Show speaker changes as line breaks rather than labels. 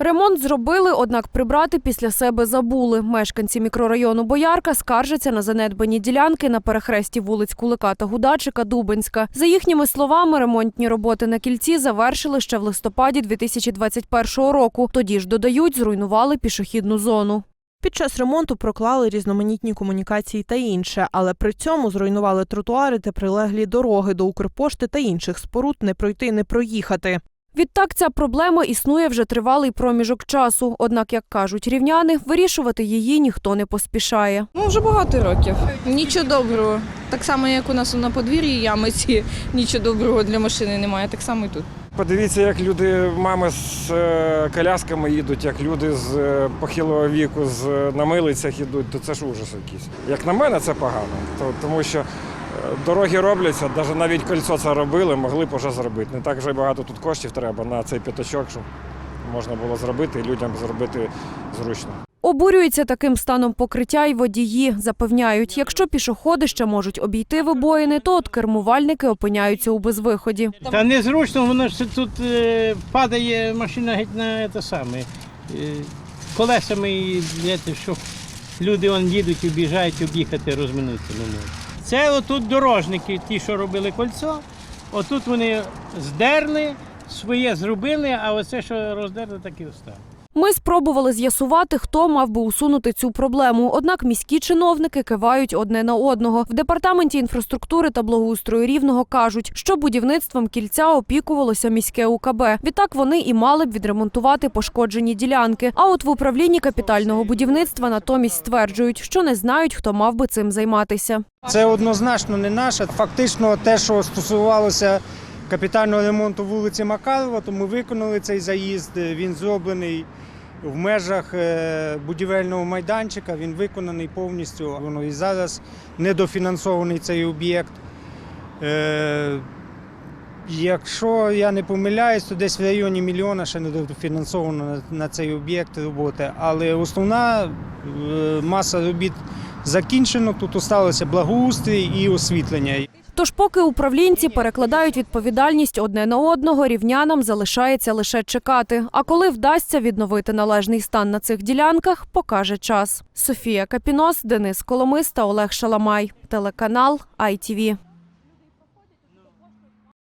Ремонт зробили, однак прибрати після себе забули. Мешканці мікрорайону Боярка скаржаться на занедбані ділянки на перехресті вулиць Кулика та Гудачика Дубенська. За їхніми словами, ремонтні роботи на кільці завершили ще в листопаді 2021 року. Тоді ж додають, зруйнували пішохідну зону.
Під час ремонту проклали різноманітні комунікації та інше, але при цьому зруйнували тротуари та прилеглі дороги до Укрпошти та інших споруд не пройти, не проїхати.
Відтак ця проблема існує вже тривалий проміжок часу. Однак, як кажуть рівняни, вирішувати її ніхто не поспішає.
Ну, вже багато років. Нічого доброго. Так само, як у нас на подвір'ї ями ці, нічого доброго для машини немає, так само і тут.
Подивіться, як люди, мами з е, колясками їдуть, як люди з е, похилого віку з е, на милицях йдуть, то це ж ужас якийсь. Як на мене, це погано, то, тому що дороги робляться, навіть навіть кольцо це робили, могли б вже зробити. Не так вже багато тут коштів треба на цей п'ятачок, щоб можна було зробити і людям зробити зручно.
Обурюються таким станом покриття й водії. Запевняють, якщо пішоходи ще можуть обійти вибоїни, то от кермувальники опиняються у безвиході.
Та незручно, воно ж тут е, падає машина геть на те саме. Е, колесами і знаєте, що люди он їдуть, об'їжджають, об'їхати, розминутися не можуть. Це отут дорожники, ті, що робили кольцо, отут вони здерли, своє зробили, а оце, що роздерли, так і осталось.
Ми спробували з'ясувати, хто мав би усунути цю проблему. Однак міські чиновники кивають одне на одного. В департаменті інфраструктури та благоустрою рівного кажуть, що будівництвом кільця опікувалося міське УКБ. Відтак вони і мали б відремонтувати пошкоджені ділянки. А от в управлінні капітального будівництва натомість стверджують, що не знають, хто мав би цим займатися.
Це однозначно не наше. Фактично, те, що стосувалося капітального ремонту вулиці Макарова, то ми виконали цей заїзд. Він зроблений в межах е, будівельного майданчика. Він виконаний повністю. Воно і зараз недофінансований цей об'єкт. Е, Якщо я не помиляюсь, то десь в районі мільйона ще недофінансовано на- на цей об'єкт роботи. Але основна е, маса робіт закінчено. Тут осталося благоустрій і освітлення.
Тож, поки управлінці перекладають відповідальність одне на одного, рівнянам залишається лише чекати. А коли вдасться відновити належний стан на цих ділянках, покаже час. Софія Капінос, Денис Коломис та Олег Шаламай. Телеканал ITV.